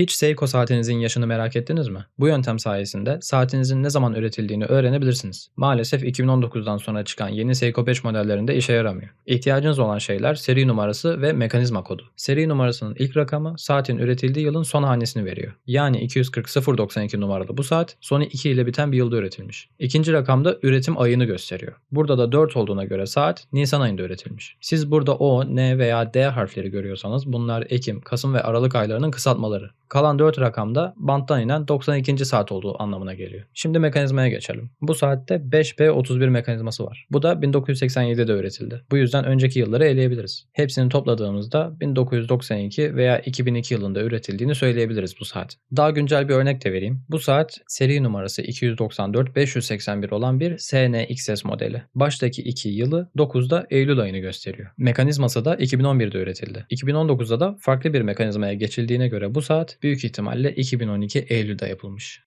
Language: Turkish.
Hiç Seiko saatinizin yaşını merak ettiniz mi? Bu yöntem sayesinde saatinizin ne zaman üretildiğini öğrenebilirsiniz. Maalesef 2019'dan sonra çıkan yeni Seiko 5 modellerinde işe yaramıyor. İhtiyacınız olan şeyler seri numarası ve mekanizma kodu. Seri numarasının ilk rakamı saatin üretildiği yılın son hanesini veriyor. Yani 240 092 numaralı bu saat Sony 2 ile biten bir yılda üretilmiş. İkinci rakam da üretim ayını gösteriyor. Burada da 4 olduğuna göre saat Nisan ayında üretilmiş. Siz burada O, N veya D harfleri görüyorsanız bunlar Ekim, Kasım ve Aralık aylarının kısaltmaları. Kalan 4 rakam da banttan inen 92. saat olduğu anlamına geliyor. Şimdi mekanizmaya geçelim. Bu saatte 5B31 mekanizması var. Bu da 1987'de üretildi. Bu yüzden önceki yılları eleyebiliriz. Hepsini topladığımızda 1992 veya 2002 yılında üretildiğini söyleyebiliriz bu saat. Daha güncel bir örnek de vereyim. Bu saat seri numarası 294-581 olan bir SNXS modeli. Baştaki iki yılı 9'da Eylül ayını gösteriyor. Mekanizması da 2011'de üretildi. 2019'da da farklı bir mekanizmaya geçildiğine göre bu saat büyük ihtimalle 2012 Eylül'de yapılmış.